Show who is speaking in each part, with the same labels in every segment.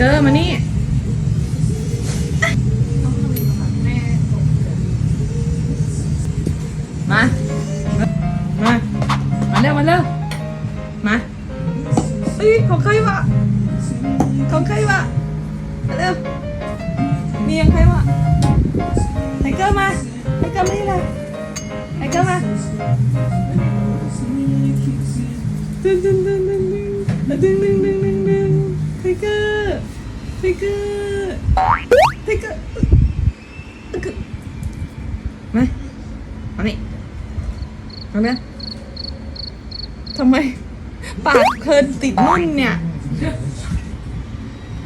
Speaker 1: เกอร์มานี่มา มา มาเร็วมาเร็วมาเอ้ยของใครวะของใครวะมาเร็วมียังใครวะไทเกอร์มาไทเกอร์มานี่เลยไทเกอร์มาดึงดึงดึงดึงดึงดึงดึงดึงดึงดึง ไทเกอร์ไทเกอร์มาเอานี่เอาเนี่ยทำไม ปากเพลินติดนุ่นเนี่ย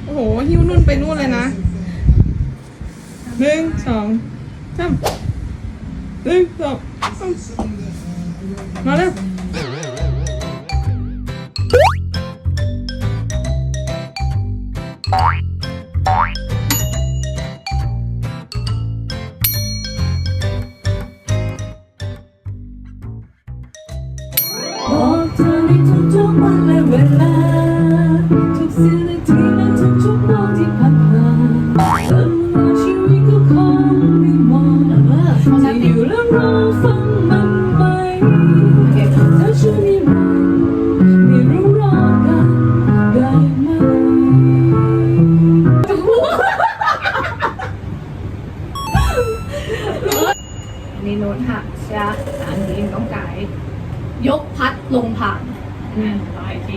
Speaker 1: โอ้โห หิ้วนุ่นไปนู่นเลยนะหนึ่งสองสามหนึ่งสองสามมาเร็ว
Speaker 2: ทุกๆวันและเวลา ทุกสิ่งและที่และทุกๆโลกที่ผ่านผ่าเติมมาชีวิตก็คงไม่หมดจะอยู่แล้วรอฟังมันไปถ้าช่วงนี้มันไม่รู้รอกันได้ไหม
Speaker 3: นี่โน้ตหักใช่ไหมอันนี้ต้องไก่ยกพัดลงผ่าน ลายที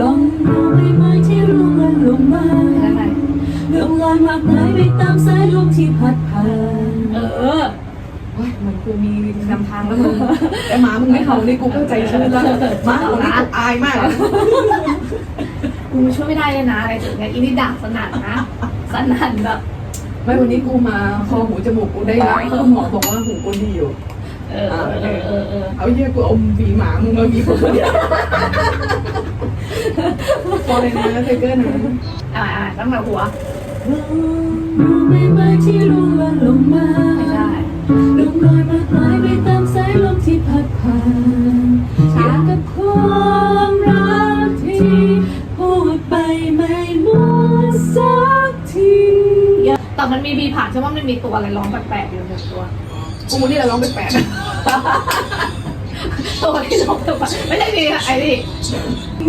Speaker 2: ลองดูใบไม้ที่ร่วงหล่นลงมา
Speaker 3: ล้วไง
Speaker 2: ลงลอยมากมายไปตามสายลมที่พัดผ่าน
Speaker 3: เออโอ้ยมันกูมีนำทางแล้วมึงแต่หมามึงไม่เห่านี่กูก็ใจชื้นแล้วหมาเห่านี่กูอายมากกูช่วยไม่ได้เลยนะอะไรถึงเนี่ยอีนี่ด่าสนั่นนะสนั่นแบบ
Speaker 1: ไม่วันนี้กูมาคอหูจมูกกูได้แล้วหมอบอกว่าหูกูดีอยู่
Speaker 3: เออเออเออเออ
Speaker 1: เอาเยี่ยกูอมหวีหมามึงมาหวีผมเนี่ยพอเลยนะไทเกอร์นะ
Speaker 3: อ่าอ่าตั้งแต่หัว
Speaker 2: ลองดูใบไม้ที่ร่วงหล่นลงมา
Speaker 3: ไม่ได้
Speaker 2: ลงลอยมากมายไปตามสายลมที่พัดผ่านอย่างกับความรักที่พูดไปไม่หมดสักที
Speaker 3: แต่มันมีบีผ่านใช่ไหมมันมีตัวอะไรร้องแปลกๆอยู่หนึ่งตัว
Speaker 1: กูนี่แหละร้องแปลก
Speaker 3: ตัวที่ร้องแปลกๆไม่ใช่ดีอะไอ้นี่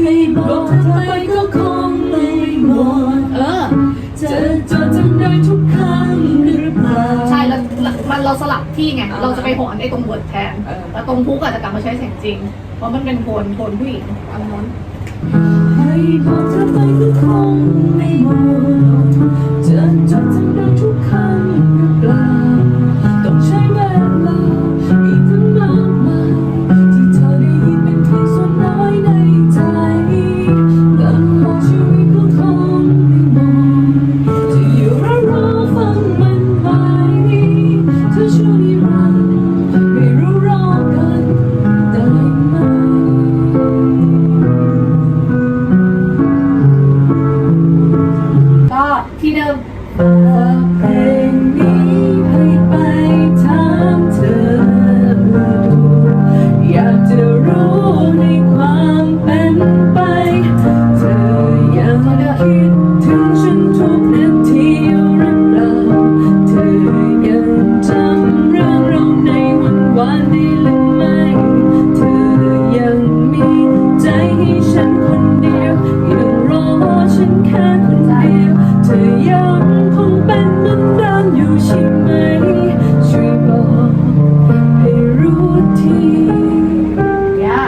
Speaker 2: ไม่บอกเธอไปก็คงไม่หมด
Speaker 3: เออ
Speaker 2: จะจดจำได้ทุกครั้งหรือเปล่า
Speaker 3: ใช่แล้วมันเราสลับที่ไงเราจะไปหอนไอ้ตรงบทแทนแต่ตรงพุกอาจจะกลับมาใช้เสียงจริง เพราะมันเป็นโทนโทนผู้หญิงอันนั้น
Speaker 2: ให้บอกเธอไปก็คงไม่หมดจะจดจำได้ทุกครั้งหรือเปล่า ใจให้ฉันคนเดียวยังรอฉันแค่คนเดียวเธอยังคงเป็นเหมือนเดิมอยู่ใช่ไหม ช่วยบอกให้รู้ที
Speaker 3: เนี่ย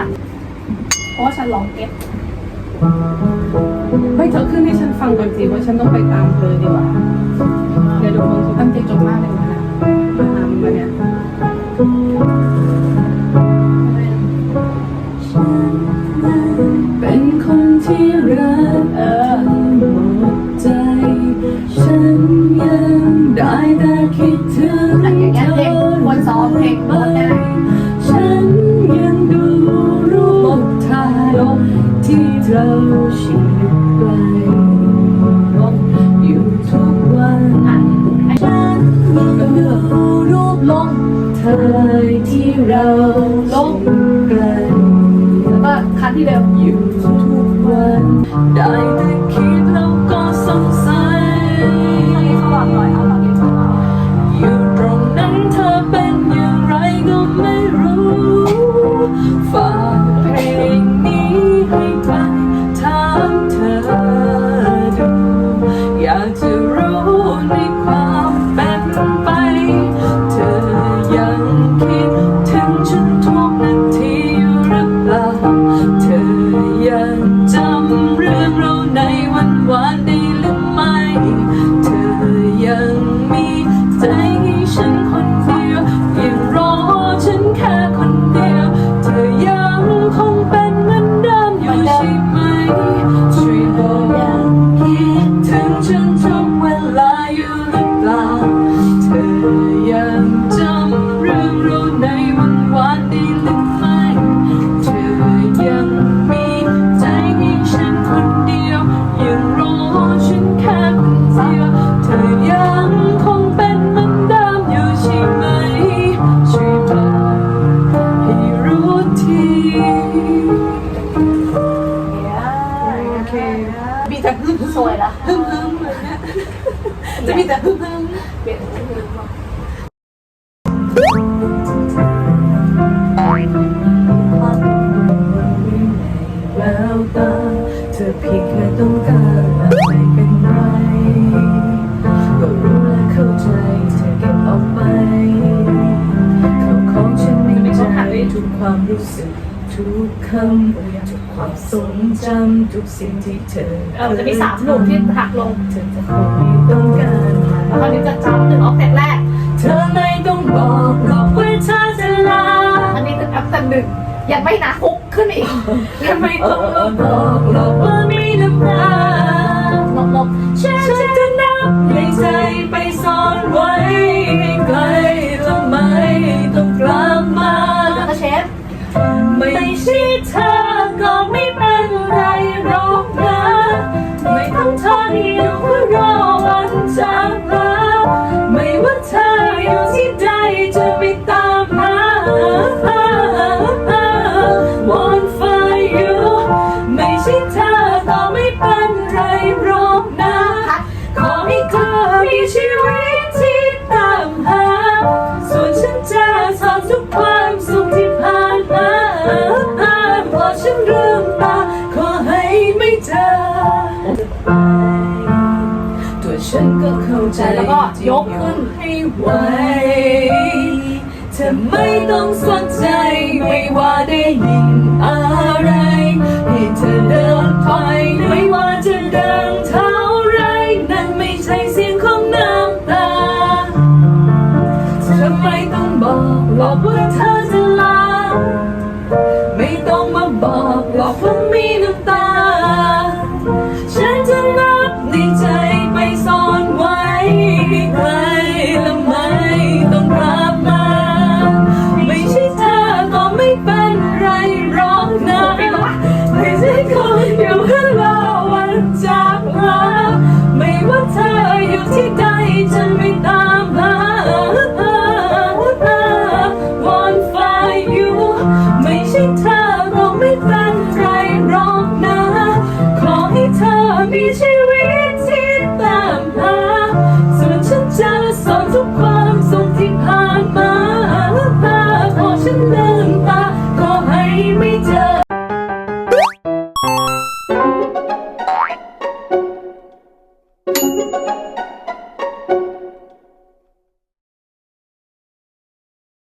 Speaker 3: เพราะว่าฉันร้องเก็บ
Speaker 1: ๆไม่เธอขึ้นให้ฉันฟังก่อนสิว่าฉันต้องไปตามเธอดีกว่าเดี๋ยวดูมึงเขาตั้งใจจบมากเลยนะ ย
Speaker 2: ที่เราลบกัน
Speaker 3: แล้วก็คันที่เดิม
Speaker 2: อยู่ทุกวันได้แต่คิด 挣脱 ส
Speaker 3: วยละ
Speaker 1: พึ่งพึ่งเลยนะจะมีแต่พึ่งพึ่ง
Speaker 3: เปลี่ยนเป็นเพลงมา
Speaker 2: แววตาเธอเพียงแค่ต้องการอะไรเป็นไรก็รู้และเข้าใจเธอเก็บเอาไปเขาของฉันในใจทุกความรู้สึกทุกคำ ความทรงจำทุกสิ่งที่เธอ
Speaker 3: เออจะมีสามหนุ่มที่หักลง
Speaker 2: เธอจะคงต้องการ
Speaker 3: แล้วตอนนี้จะจำหนึ่งออกเซตแรก
Speaker 2: เธอไม่ต้องบอกหรอกว่าเธอจะลา
Speaker 3: อันนี้คืออัพเซตหนึ่งยังไม่นะคุกขึ้นอีก
Speaker 2: ทำไม่ต้องบอกหรอกว่ามีน้ำตา
Speaker 3: ลบลบ
Speaker 2: ฉันจะนับในใจไปซ่อนไว้ไกลแล้วไม่ต้องกลับมา
Speaker 3: แล้วก็เชฟ
Speaker 2: ไม่ใช่เธอ เรื่องตาขอให้ไม่เจอตัวฉันก็เข้าใจ
Speaker 3: แล้วก็ยกขึ้น
Speaker 2: ให้ไหวจะไม่ต้องสนใจไม่ว่าได้ยินอะไร ให้เธอเดินไป